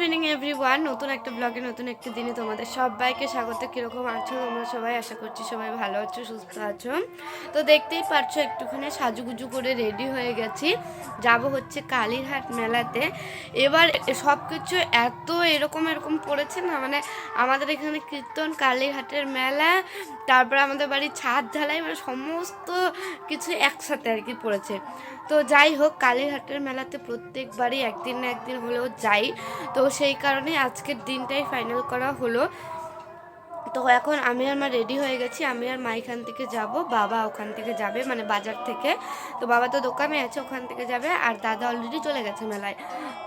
Evening everyone নতুন একটা ব্লগে নতুন একটি দিনে তোমাদের সবাইকে স্বাগত। কীরকম আছো তোমরা সবাই? আশা করছি সবাই ভালো আছো, সুস্থ আছো। তো দেখতেই পারছ, একটুখানি সাজুগুজু করে রেডি হয়ে গেছি। যাব হচ্ছে কালীরহাট মেলাতে। এবার সব কিছু এত এরকম এরকম পড়েছে না মানে আমাদের এখানে কীর্তন, কালীরহাটের মেলা, তারপরে আমাদের বাড়ির ছাদ ঢালাই মানে সমস্ত কিছু একসাথে আর কি পড়েছে। তো যাই হোক কালীঘাটের মেলাতে প্রত্যেকবারই একদিন না একদিন হলেও যাই। তো সেই কারণে আজকের দিনটাই ফাইনাল করা হলো। তো এখন আমি আর মা রেডি হয়ে গেছি। আমি আর মা এখান থেকে যাব, বাবা ওখান থেকে যাবে মানে বাজার থেকে। তো বাবা তো দোকানে আছে, ওখান থেকে যাবে, আর দাদা অলরেডি চলে গেছে মেলায়।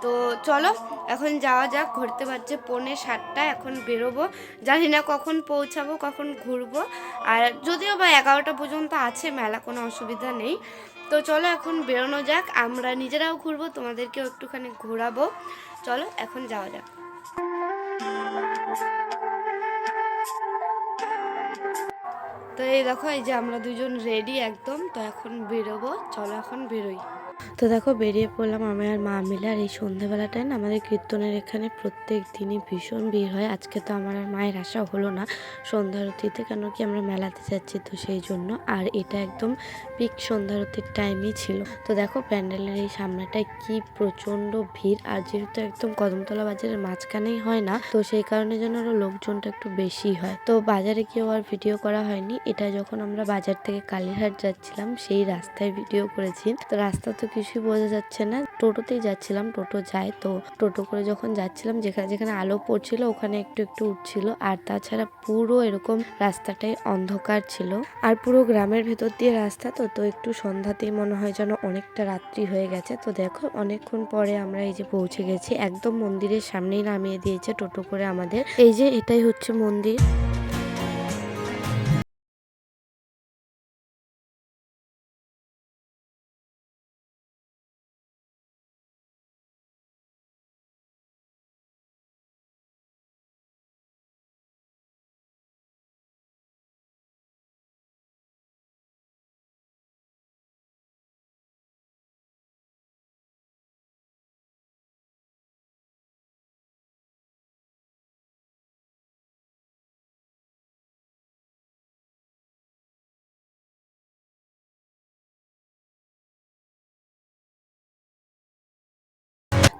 তো চলো, এখন যাওয়া যাক ঘুরতে পারছে পৌনে সাতটা, এখন বেরোবো। জানি না কখন পৌঁছাবো, কখন ঘুরবো। আর যদিও বা এগারোটা পর্যন্ত আছে, মেলা কোনো অসুবিধা নেই। তো চলো এখন বেরোনো যাক, আমরা নিজেরাও ঘুরবো, তোমাদেরকেও একটুখানি ঘোরাবো। চলো এখন যাওয়া যাক। তো এই দেখো, এই যে আমরা দুজন রেডি একদম, তো এখন বেরোবো, চলো এখন বেরোই। তো দেখো, বেরিয়ে পড়লাম আমি আর মা মিলে। আর এই সন্ধ্যাবেলাটায় না আমাদের কীর্তনের এখানে প্রত্যেক দিনই ভীষণ ভিড় হয়। আজকে তো আমার আর মায়ের আশা হলো না সন্ধ্যারতিতে, কেন কি আমরা মেলাতে যাচ্ছি তো সেই জন্য। আর এটা একদম পিক সন্ধ্যারতির টাইমই ছিল। তো দেখো, প্যান্ডেলের এই সামনেটায় কি প্রচণ্ড ভিড়। আর যেহেতু একদম কদমতলা বাজারের মাঝখানেই হয় না, তো সেই কারণে যেন আরও লোকজনটা একটু বেশি হয়। তো বাজারে গিয়েও আর ভিডিও করা হয়নি। এটা যখন আমরা বাজার থেকে কালীরহাট যাচ্ছিলাম, সেই রাস্তায় ভিডিও করেছি। তো রাস্তা তো কিছুই বোঝা যাচ্ছে না। টোটোতেই যাচ্ছিলাম, টোটো যায় তো টোটো করে যখন যাচ্ছিলাম, যেখানে যেখানে আলো পড়ছিল, ওখানে একটু একটু উঠছিল। আর তাছাড়া পুরো এরকম রাস্তাটাই অন্ধকার ছিল। আর পুরো গ্রামের ভেতর দিয়ে রাস্তা তো তো একটু সন্ধ্যাতেই মনে হয় যেন অনেকটা রাত্রি হয়ে গেছে। তো দেখো, অনেকক্ষণ পরে আমরা এই যে পৌঁছে গেছি, একদম মন্দিরের সামনেই নামিয়ে দিয়েছে টোটো করে আমাদের। এই যে এটাই হচ্ছে মন্দির।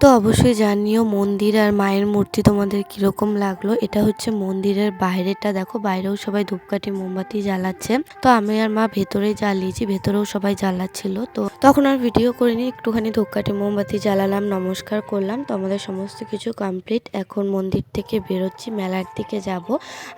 তো অবশ্যই জানিও মন্দির আর মায়ের মূর্তি তোমাদের কীরকম লাগল। এটা হচ্ছে মন্দিরের বাইরেটা দেখো, বাইরেও সবাই ধূপকাঠি, মোমবাতি জ্বালাচ্ছে। তো আমি আর মা ভেতরে জ্বালিয়েছি, ভেতরেও সবাই জ্বালাচ্ছিল। তো তখন আর ভিডিও করিনি, একটুখানি ধূপকাঠি, মোমবাতি জ্বালালাম, নমস্কার করলাম। তো আমাদের সমস্ত কিছু কমপ্লিট এখন মন্দির থেকে বেরোচ্ছি, মেলার দিকে যাব।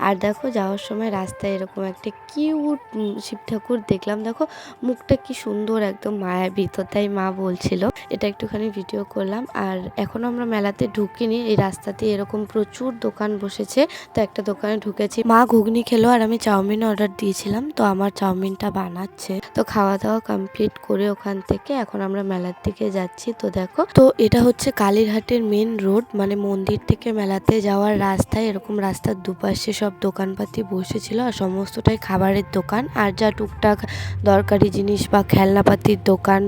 আর দেখো, যাওয়ার সময় রাস্তায় এরকম একটা কিউট শিব ঠাকুর দেখলাম। দেখো, মুখটা কি সুন্দর, একদম মায়াবী। তো তাই মা বলছিল, এটা একটুখানি ভিডিও করলাম। আর এখনও আমরা মেলাতে ঢুকিনি। এই রাস্তাতে এরকম প্রচুর দোকান বসেছে। তো একটা দোকানে ঢুকেছি। মা ঘুগনি খেলো আর আমি চাউমিন অর্ডার দিয়েছিলাম। তো আমার চাউমিনটা বানাচ্ছে। তো খাওয়া দাওয়া কমপ্লিট করে ওখান থেকে এখন আমরা মেলার দিকে যাচ্ছি। তো দেখো, তো এটা হচ্ছে কালীরহাটের মেন রোড। মানে মন্দির থেকে মেলাতে যাওয়ার রাস্তায় এরকম রাস্তার দুপাশে সব দোকানপাতি বসেছিল আর সমস্তটাই খাবারের দোকান। আর যা টুকটাক দরকারি জিনিস বা খেলনাপাতির দোকান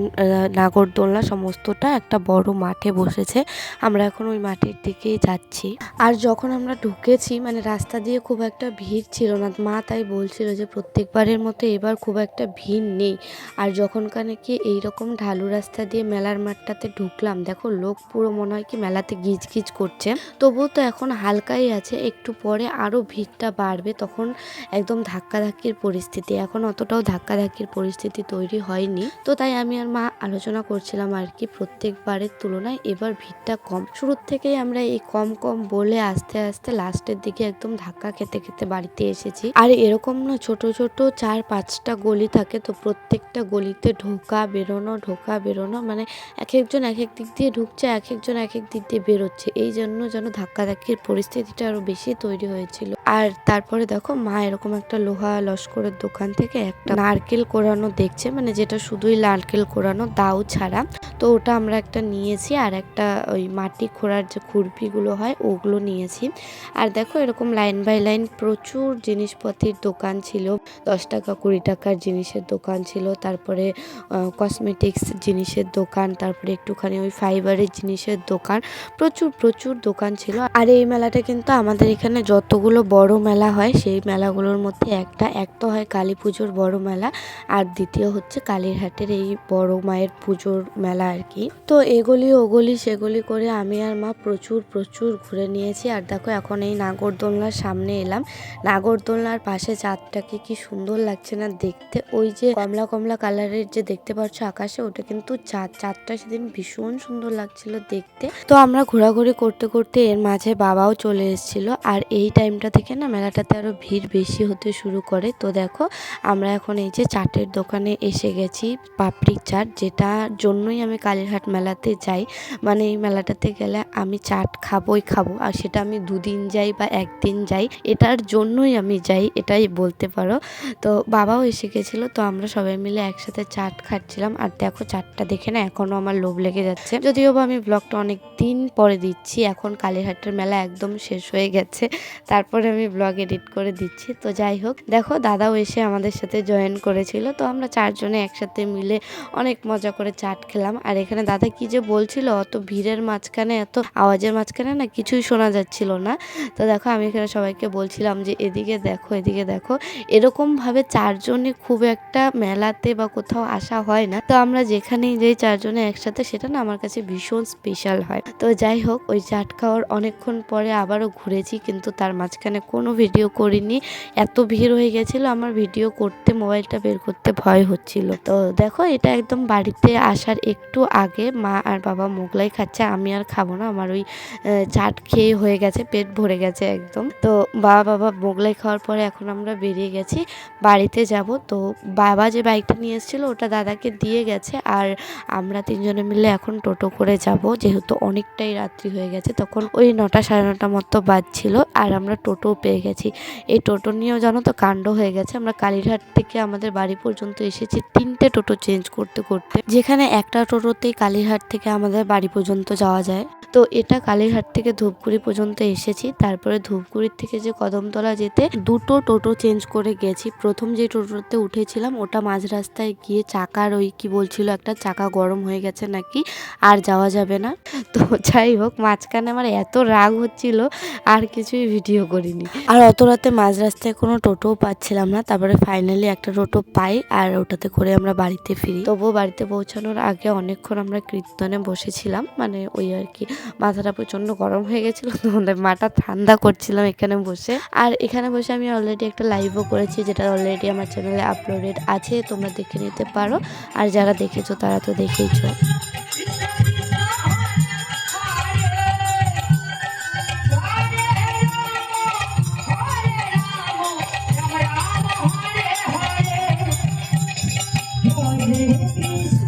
নাগরদোলনা, সমস্তটা একটা বড় মাঠে বসেছে আমরা এখন ওই মাঠের দিকেই যাচ্ছি। আর যখন আমরা ঢুকেছি মানে রাস্তা দিয়ে খুব একটা ভিড় ছিল না, মা তাই বলছিল যে প্রত্যেকবারের মতো এবার খুব একটা ভিড় নেই। আর যখন কানে কি এইরকম ঢালু রাস্তা দিয়ে মেলার মাঠটাতে ঢুকলাম, দেখো লোক পুরো মনে হয় কি মেলাতে গিজ গিজ করছে। তবুও তো এখন হালকাই আছে, একটু পরে আরও ভিড়টা বাড়বে, তখন একদম ধাক্কাধাক্কির পরিস্থিতি। এখন অতটাও ধাক্কাধাক্কির পরিস্থিতি তৈরি হয়নি। তো তাই আমি আর মা আলোচনা করছিলাম আর কি, প্রত্যেকবারের তুলনায় এবার ভিড়টা কম। শুরুর থেকেই আমরা এই কম কম বলে আস্তে আস্তে লাস্টের দিকে একদম ধাক্কা খেতে খেতে বাড়িতে এসেছি। আর এরকম না, ছোট ছোট চার পাঁচটা গলি থাকে তো প্রত্যেকটা গলিতে ঢোকা বেরোনো ঢোকা বেরোনো মানে এক একজন এক এক দিক দিয়ে ঢুকছে, এক একজন এক এক দিক দিয়ে বেরোচ্ছে। এই জন্য যেন ধাক্কাধাক্কির পরিস্থিতিটা আরও বেশি তৈরি হয়েছিল। আর তারপরে দেখো, মা এরকম একটা লোহা লস্করের দোকান থেকে একটা নারকেল কোরানো দেখছে মানে যেটা শুধুই নারকেল কোরানো, দাও ছাড়া। তো ওটা আমরা একটা নিয়েছি আর একটা ওই মাটি খোঁড়ার যে খুরপিগুলো হয়, ওগুলো নিয়েছি। আর দেখো এরকম লাইন বাই লাইন প্রচুর জিনিসপত্রের দোকান ছিল। দশ টাকা, কুড়ি টাকার জিনিসের দোকান ছিল। তারপরে কসমেটিক্স জিনিসের দোকান, তারপরে একটুখানি ওই ফাইবারের জিনিসের দোকান। প্রচুর প্রচুর দোকান ছিল। আর এই মেলাটা কিন্তু আমাদের এখানে যতগুলো বড় মেলা হয়, সেই মেলাগুলোর মধ্যে একটা, এক তো হয় কালী পুজোর বড় মেলা, আর দ্বিতীয় হচ্ছে কালীরহাটের এই বড় মায়ের পুজোর মেলা আর কি। তো এগুলি ওগুলি সেগুলি করে আমি আর মা প্রচুর প্রচুর ঘুরে নিয়েছি। আর দেখো, এখন এই নাগরদোলনার সামনে এলাম। নাগরদোলনার পাশে চাঁদটাকে কি সুন্দর লাগছে না দেখতে। ওই যে কমলা কমলা কালারের যে দেখতে পাচ্ছ আকাশে, ওটা কিন্তু চাঁদ। চাঁদটা সেদিন ভীষণ সুন্দর লাগছিল দেখতে। তো আমরা ঘোরাঘুরি করতে করতে এর মাঝে বাবাও চলে এসেছিল। আর এই টাইমটা থেকে না মেলাটাতে আরও ভিড় বেশি হতে শুরু করে। তো দেখো, আমরা এখন এই যে চাটের দোকানে এসে গেছি পাপড়ি চাট, যেটার জন্যই আমি কালীঘাট মেলাতে যাই। মানে এই মেলাটাতে গেলে আমি চাট খাবোই খাব, আর সেটা আমি দুদিন যাই বা একদিন যাই, এটার জন্যই আমি যাই, এটাই বলতে পারো। তো বাবাও এসে গেছিল, তো আমরা সবাই মিলে একসাথে চাট খাচ্ছিলাম, আর দেখো চাটটা দেখে না এখনও আমার লোভ লেগে যাচ্ছে। যদিও বা আমি ব্লগটা অনেক দিন পরে দিচ্ছি, এখন কালীঘাটের মেলা একদম শেষ হয়ে গেছে, তারপরে আমি ব্লগ এডিট করে দিচ্ছি। তো যাই হোক, দেখো দাদাও এসে আমাদের সাথে জয়েন করেছিল, তো আমরা চারজনে একসাথে মিলে অনেক মজা করে চাট খেলাম। আর এখানে দাদা কি যে বলছিল, অত ভিড়ের মাঝখানে, এত আওয়াজের মাঝখানে না কিছুই শোনা যাচ্ছিল না। তো দেখো আমি এখানে সবাইকে বলছিলাম যে, এদিকে দেখো এদিকে দেখো। এরকমভাবে চারজনে খুব একটা মেলাতে বা কোথাও আসা হয় না। তো আমরা যেখানেই যাই চারজনে একসাথে, সেটা না আমার কাছে ভীষণ স্পেশাল হয়। তো যাই হোক, ওই চাট খাওয়ার অনেকক্ষণ পরে আবারও ঘুরেছি, কিন্তু তার মাঝখানে কোনো ভিডিও করিনি। এত ভিড় হয়ে গেছিল, আমার ভিডিও করতে মোবাইলটা বের করতে ভয় হচ্ছিল। তো দেখো, এটা একদম বাড়িতে আসার একটু আগে মা আর বাবা মোগলাই খাচ্ছে, আমি আর খাব না। আমার ওই চাট খেয়ে হয়ে গেছে, পেট ভরে গেছে একদম। তো বাবা বাবা মোগলাই খাওয়ার পরে এখন আমরা বেরিয়ে গেছি, বাড়িতে যাব। তো বাবা যে বাইকটা নিয়ে এসেছিল, ওটা দাদাকে দিয়ে গেছে আর আমরা তিনজনে মিলে এখন টোটো করে যাব। যেহেতু অনেকটাই রাত্রি হয়ে গেছে, তখন ওই নটা সাড়ে নটা মতো বাজছিল আর আমরা টোটো পেয়ে গেছি। এই টোটো নিয়েও জানো তো কাণ্ড হয়ে গেছে। আমরা কালীঘাট থেকে আমাদের বাড়ি পর্যন্ত এসেছি তিনটে টোটো চেঞ্জ করতে করতে। যেখানে একটা টোটোতেই কালীঘাট থেকে আমাদের বাড়ি পর্যন্ত যাওয়া যায়। তো এটা কালীঘাট থেকে ধূপগুড়ি পর্যন্ত এসেছি। তারপরে ধূপগুড়ির থেকে যে কদমতলা যেতে দুটো টোটো চেঞ্জ করে গেছি। প্রথম যে টোটোতে উঠেছিলাম, ওটা মাঝ রাস্তায় গিয়ে চাকার ওই কি বলছিল একটা, চাকা গরম হয়ে গেছে নাকি, আর যাওয়া যাবে না। তো যাই হোক, মাঝখানে আমার এত রাগ হচ্ছিল, আর কিছুই ভিডিও করিনি। আর অত রাতে মাঝ রাস্তায় কোনো টোটোও পাচ্ছিলাম না। তারপরে ফাইনালি একটা টোটো পাই, আর ওটাতে করে আমরা বাড়িতে ফিরি। তবুও বাড়িতে পৌঁছানোর আগে অনেকক্ষণ আমরা কীর্তনে বসেছিলাম। মানে ওই আর কি মাথাটা প্রচণ্ড গরম হয়ে গেছিল তো আমাদের মাটা ঠান্ডা করছিলাম এখানে বসে আর এখানে বসে আমি অলরেডি একটা লাইভও করেছি যেটা অলরেডি আমার চ্যানেলে আপলোডেড আছে তোমরা দেখে নিতে পারো আর যারা দেখেছ তারা তো দেখেইছো Hare